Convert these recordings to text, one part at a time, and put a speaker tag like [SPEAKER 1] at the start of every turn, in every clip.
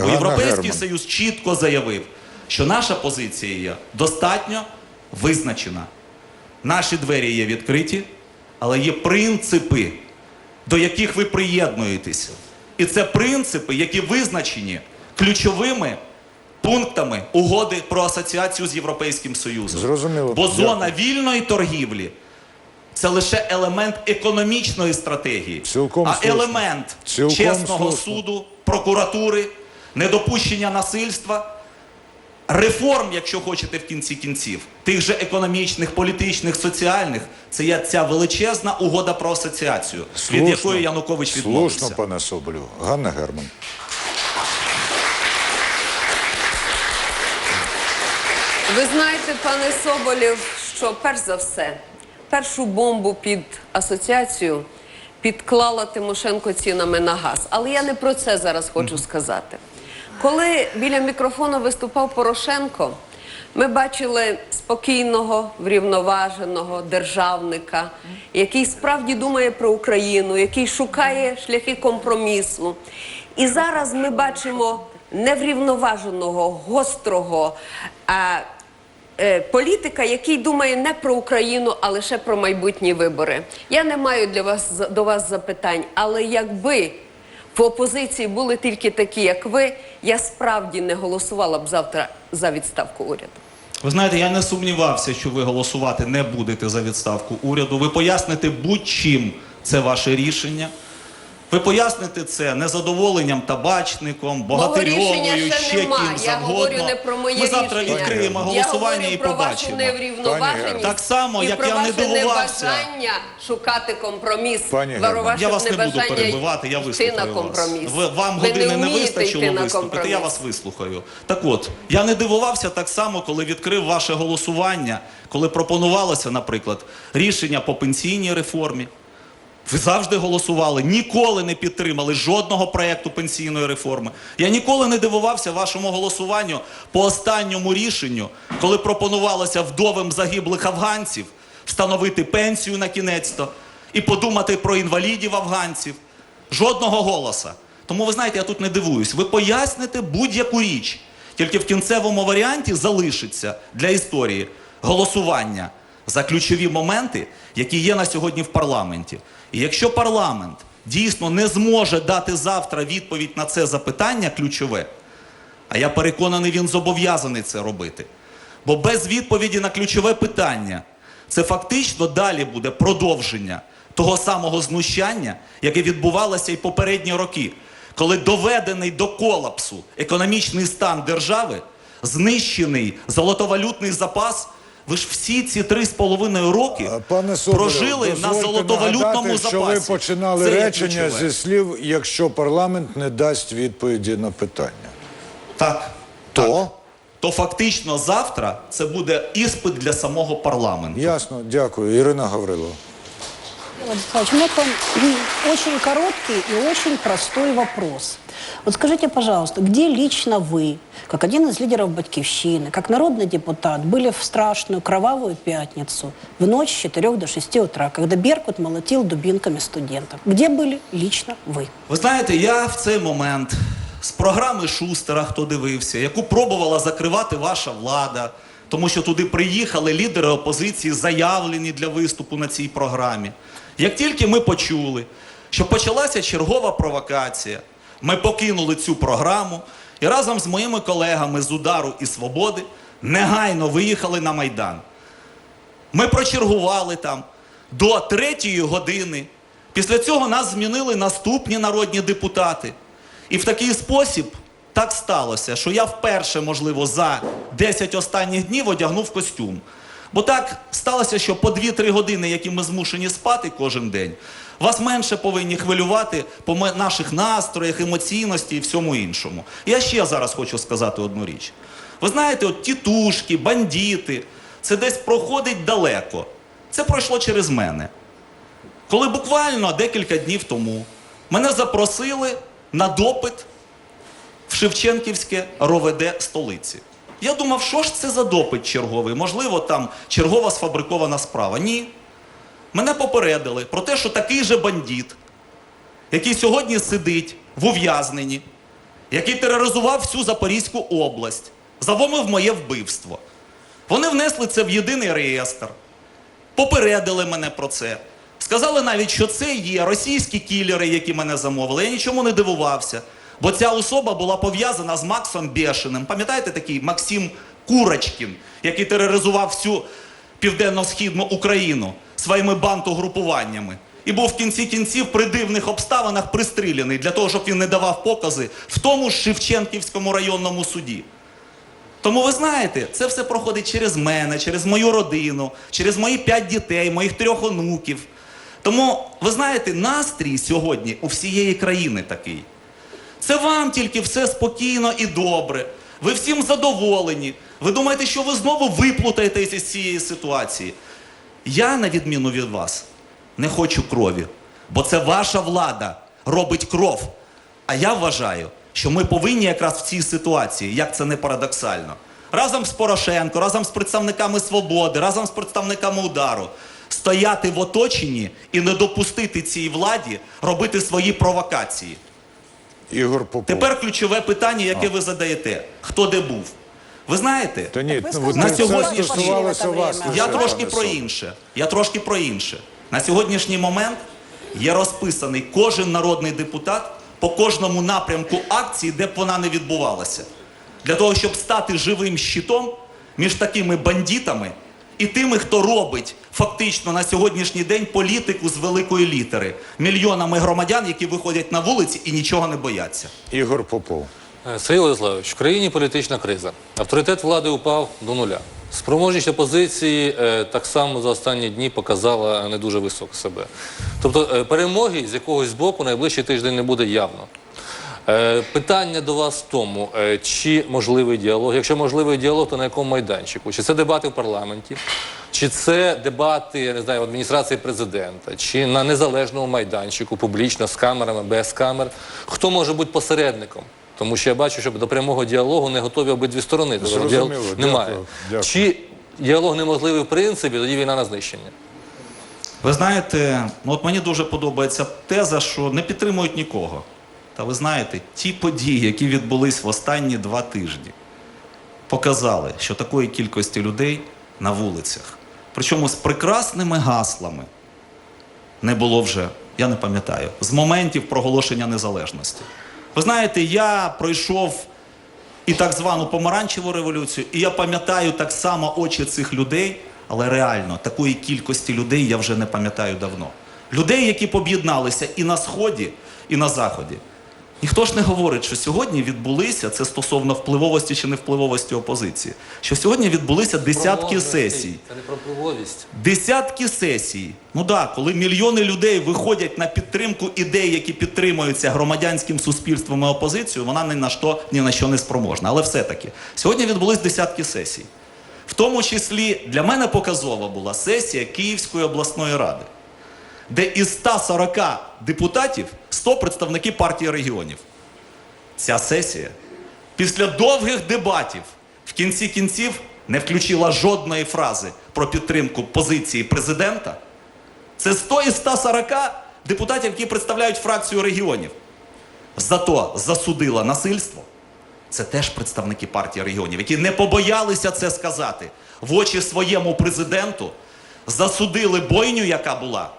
[SPEAKER 1] Бо Європейський
[SPEAKER 2] Герман.
[SPEAKER 1] Союз чітко заявив, що наша позиція є достатньо визначена. Наші двері є відкриті, але є принципи, до яких ви приєднуєтесь. І це принципи, які визначені ключовими пунктами угоди про асоціацію з Європейським Союзом.
[SPEAKER 2] Зрозуміло.
[SPEAKER 1] Бо зона вільної торгівлі це лише елемент економічної стратегії,
[SPEAKER 2] Цілком
[SPEAKER 1] а
[SPEAKER 2] слушно.
[SPEAKER 1] елемент
[SPEAKER 2] Цілком
[SPEAKER 1] чесного
[SPEAKER 2] слушно.
[SPEAKER 1] суду, прокуратури, недопущення насильства. Реформ, якщо хочете, в кінці кінців, тих же економічних, політичних, соціальних, це є ця величезна угода про асоціацію, від якої Янукович відмовився.
[SPEAKER 2] Слушно, пане Соболєв. Ганна Герман.
[SPEAKER 3] Ви знаєте, пане Соболєв, що перш за все, першу бомбу під асоціацію підклала Тимошенко цінами на газ. Але я не про це зараз хочу сказати. Коли біля мікрофону виступав Порошенко, ми бачили спокійного, врівноваженого державника, який справді думає про Україну, який шукає шляхи компромісу. І зараз ми бачимо неврівноваженого, гострого. А, е, політика, який думає не про Україну, а лише про майбутні вибори. Я не маю для вас до вас запитань, але якби в опозиції були тільки такі, як ви, я справді не голосувала б завтра за відставку уряду.
[SPEAKER 1] Ви знаєте, я не сумнівався, що ви голосувати не будете за відставку уряду. Ви поясните будь-чим це ваше рішення. Ви поясните це незадоволенням табачником, богатирьовою,
[SPEAKER 3] ще
[SPEAKER 1] ким
[SPEAKER 3] Я
[SPEAKER 1] завгодно.
[SPEAKER 3] говорю не про моє
[SPEAKER 1] Ми завтра
[SPEAKER 3] рішення.
[SPEAKER 1] відкриємо
[SPEAKER 3] Я
[SPEAKER 1] голосування і побачимо.
[SPEAKER 3] вашу
[SPEAKER 1] Так само, як я не
[SPEAKER 3] ваше
[SPEAKER 1] дивувався.
[SPEAKER 3] небажання шукати компроміс.
[SPEAKER 1] Я вас не буду перебивати, я вислухаю вас. Ви, вам
[SPEAKER 3] Ви
[SPEAKER 1] години не, вистачило виступити, я вас вислухаю. Так от, я не дивувався так само, коли відкрив ваше голосування, коли пропонувалося, наприклад, рішення по пенсійній реформі. Ви завжди голосували, ніколи не підтримали жодного проєкту пенсійної реформи. Я ніколи не дивувався вашому голосуванню по останньому рішенню, коли пропонувалося вдовим загиблих афганців встановити пенсію на кінець-то і подумати про інвалідів афганців. Жодного голоса. Тому ви знаєте, я тут не дивуюсь. Ви поясните будь-яку річ. Тільки в кінцевому варіанті залишиться для історії голосування за ключові моменти, які є на сьогодні в парламенті. І якщо парламент дійсно не зможе дати завтра відповідь на це запитання ключове, а я переконаний, він зобов'язаний це робити. Бо без відповіді на ключове питання це фактично далі буде продовження того самого знущання, яке відбувалося і попередні роки, коли доведений до колапсу економічний стан держави, знищений золотовалютний запас. Ви ж всі ці три з половиною роки
[SPEAKER 2] Пане Соболєв,
[SPEAKER 1] прожили на золотовалютному
[SPEAKER 2] нагадати,
[SPEAKER 1] запасі.
[SPEAKER 2] що ви починали
[SPEAKER 1] Це
[SPEAKER 2] речення зі слів, якщо парламент не дасть відповіді на питання.
[SPEAKER 1] Так.
[SPEAKER 2] То?
[SPEAKER 1] Так. То фактично завтра це буде іспит для самого парламенту.
[SPEAKER 2] Ясно, дякую. Ірина Гаврилова.
[SPEAKER 4] Владислав Николаевич, у меня к вам м, очень короткий и очень простой вопрос. Вот скажите, пожалуйста, где лично вы, как один из лидеров «Батьковщины», как народный депутат, были в страшную кровавую пятницу, в ночь с 4 до 6 утра, когда Беркут молотил дубинками студентов? Где были лично вы?
[SPEAKER 1] Ви знаєте, я в цей момент з програми Шустера, хто дивився, яку пробувала закривати ваша влада, тому що туди приїхали лідери опозиції, заявлені для виступу на цій програмі. Як тільки ми почули, що почалася чергова провокація, ми покинули цю програму і разом з моїми колегами з удару і свободи негайно виїхали на Майдан. Ми прочергували там до третьої години. Після цього нас змінили наступні народні депутати. І в такий спосіб так сталося, що я вперше, можливо, за 10 останніх днів одягнув костюм. Бо так сталося, що по 2-3 години, які ми змушені спати кожен день, вас менше повинні хвилювати по наших настроях, емоційності і всьому іншому. Я ще зараз хочу сказати одну річ. Ви знаєте, от тітушки, бандити, це десь проходить далеко. Це пройшло через мене. Коли буквально декілька днів тому мене запросили на допит Шевченківське РОВД столиці. Я думав, що ж це за допит черговий? Можливо, там чергова сфабрикована справа. Ні. Мене попередили про те, що такий же бандит, який сьогодні сидить в ув'язненні, який тероризував всю Запорізьку область, замовив моє вбивство. Вони внесли це в єдиний реєстр, попередили мене про це. Сказали навіть, що це є російські кілери, які мене замовили. Я нічому не дивувався, бо ця особа була пов'язана з Максом Бешеним. Пам'ятаєте такий Максим Курочкін, який тероризував всю південно-східну Україну своїми бантугрупуваннями. І був в кінці кінців при дивних обставинах пристріляний для того, щоб він не давав покази в тому ж Шевченківському районному суді. Тому ви знаєте, це все проходить через мене, через мою родину, через мої п'ять дітей, моїх трьох онуків. Тому, ви знаєте, настрій сьогодні у всієї країни такий. Це вам тільки все спокійно і добре. Ви всім задоволені. Ви думаєте, що ви знову виплутаєтесь із цієї ситуації. Я, на відміну від вас, не хочу крові, бо це ваша влада робить кров. А я вважаю, що ми повинні якраз в цій ситуації, як це не парадоксально, разом з Порошенко, разом з представниками свободи, разом з представниками удару, стояти в оточенні і не допустити цій владі робити свої провокації.
[SPEAKER 2] Ігор Попов.
[SPEAKER 1] Тепер ключове питання, яке ви задаєте: хто де був? Ви знаєте,
[SPEAKER 2] Та ні,
[SPEAKER 4] Так ви
[SPEAKER 2] ну,
[SPEAKER 4] сказали,
[SPEAKER 2] це
[SPEAKER 1] що сьогодні
[SPEAKER 2] стосувалося вас. лише,
[SPEAKER 1] я
[SPEAKER 2] пане
[SPEAKER 1] трошки про інше. Я трошки про інше. На сьогоднішній момент є розписаний кожен народний депутат по кожному напрямку акції, де б вона не відбувалася. Для того, щоб стати живим щитом між такими бандитами і тими, хто робить фактично на сьогоднішній день політику з великої літери, мільйонами громадян, які виходять на вулиці і нічого не бояться.
[SPEAKER 2] Ігор Попов.
[SPEAKER 5] Е, Сергій Владиславович, в країні політична криза. Авторитет влади упав до нуля. Спроможність опозиції е, так само за останні дні показала не дуже високо себе. Тобто е, перемоги з якогось боку найближчий тиждень не буде явно. Е, питання до вас в тому, е, чи можливий діалог. Якщо можливий діалог, то на якому майданчику? Чи це дебати в парламенті, чи це дебати, я не знаю, в адміністрації президента, чи на незалежному майданчику, публічно, з камерами, без камер? Хто може бути посередником? Тому що я бачу, що до прямого діалогу не готові обидві сторони. Тобто діал-
[SPEAKER 2] Дякую.
[SPEAKER 5] Немає.
[SPEAKER 2] Дякую.
[SPEAKER 5] Чи діалог неможливий в принципі, тоді війна на знищення.
[SPEAKER 1] Ви знаєте, ну от мені дуже подобається теза, що не підтримують нікого. Та ви знаєте, ті події, які відбулись в останні два тижні, показали, що такої кількості людей на вулицях, причому з прекрасними гаслами, не було вже, я не пам'ятаю, з моментів проголошення незалежності. Ви знаєте, я пройшов і так звану помаранчеву революцію, і я пам'ятаю так само очі цих людей, але реально такої кількості людей я вже не пам'ятаю давно. Людей, які об'єдналися і на Сході, і на Заході. Ніхто ж не говорить, що сьогодні відбулися, це стосовно впливовості чи невпливовості опозиції, що сьогодні відбулися десятки сесій.
[SPEAKER 5] Це не про впливовість.
[SPEAKER 1] Десятки сесій. Ну так, коли мільйони людей виходять на підтримку ідей, які підтримуються громадянським суспільством і опозицією, вона ні на що ні на що не спроможна. Але все-таки сьогодні відбулись десятки сесій. В тому числі для мене показова була сесія Київської обласної ради, де із 140 депутатів 100 представники партії регіонів. Ця сесія після довгих дебатів в кінці кінців не включила жодної фрази про підтримку позиції президента. Це 100 із 140 депутатів, які представляють фракцію регіонів. Зато засудила насильство. Це теж представники партії регіонів, які не побоялися це сказати в очі своєму президенту, засудили бойню, яка була.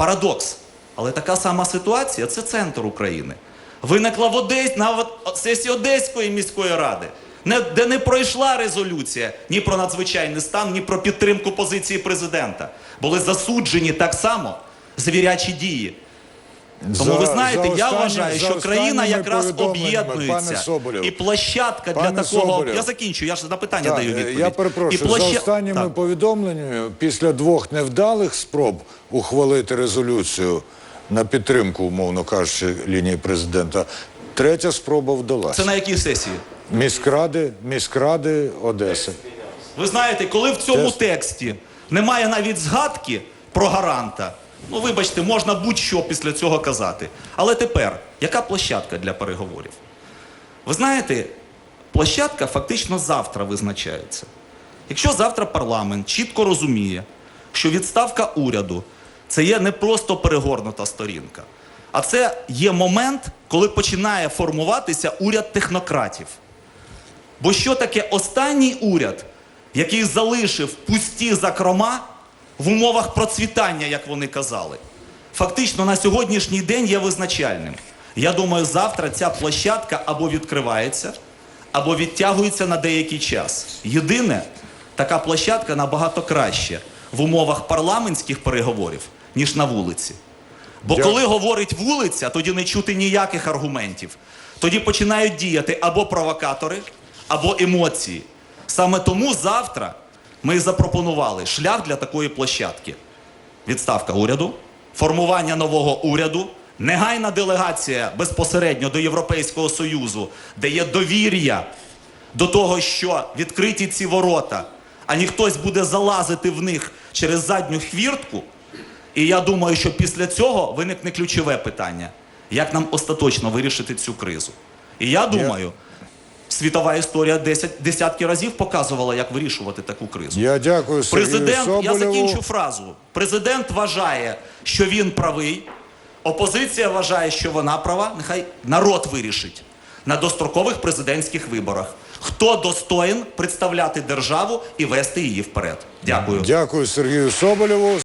[SPEAKER 1] Парадокс. Але така сама ситуація це центр України. Виникла в Одесі на сесії Одеської міської ради, де не пройшла резолюція ні про надзвичайний стан, ні про підтримку позиції президента. Були засуджені так само звірячі дії. Тому
[SPEAKER 2] За-
[SPEAKER 1] ви знаєте, я
[SPEAKER 2] останні-
[SPEAKER 1] вважаю, що країна якраз об'єднується. І площадка для
[SPEAKER 2] Пане
[SPEAKER 1] такого.
[SPEAKER 2] Соболєв.
[SPEAKER 1] Я закінчу, я ж на питання даю відповідь.
[SPEAKER 2] Я перепрошую,
[SPEAKER 1] І площа-
[SPEAKER 2] за останніми
[SPEAKER 1] Так.
[SPEAKER 2] повідомленнями, після двох невдалих спроб ухвалити резолюцію на підтримку, умовно кажучи, лінії президента, третя спроба вдалася.
[SPEAKER 1] Це на якій сесії?
[SPEAKER 2] Міськради, міськради Одеси.
[SPEAKER 1] Ви знаєте, коли в цьому тексті немає навіть згадки про гаранта, ну вибачте, можна будь-що після цього казати. Але тепер, яка площадка для переговорів? Ви знаєте, площадка фактично завтра визначається. Якщо завтра парламент чітко розуміє, що відставка уряду це є не просто перегорнута сторінка, А це є момент, коли починає формуватися уряд технократів. Бо що таке останній уряд, який залишив пусті закрома в умовах процвітання, як вони казали, фактично на сьогоднішній день є визначальним. Я думаю, завтра ця площадка або відкривається, або відтягується на деякий час. Єдине, така площадка набагато краще в умовах парламентських переговорів, ніж на вулиці. Бо
[SPEAKER 2] Дякую.
[SPEAKER 1] коли говорить вулиця, тоді не чути ніяких аргументів. Тоді починають діяти або провокатори, або емоції. Саме тому завтра ми запропонували шлях для такої площадки. Відставка уряду, формування нового уряду, негайна делегація безпосередньо до Європейського Союзу, де є довір'я до того, що відкриті ці ворота, а не хтось буде залазити в них через задню хвіртку. І я думаю, що після цього виникне ключове питання: як нам остаточно вирішити цю кризу? І я думаю, світова історія десять, десятки разів показувала, як вирішувати таку кризу.
[SPEAKER 2] Я дякую Сергію
[SPEAKER 1] Президент,
[SPEAKER 2] Соболєву.
[SPEAKER 1] я закінчу фразу. Президент вважає, що він правий. Опозиція вважає, що вона права. Нехай народ вирішить на дострокових президентських виборах. Хто достоїн представляти державу і вести її вперед? Дякую.
[SPEAKER 2] Дякую Сергію Соболєву.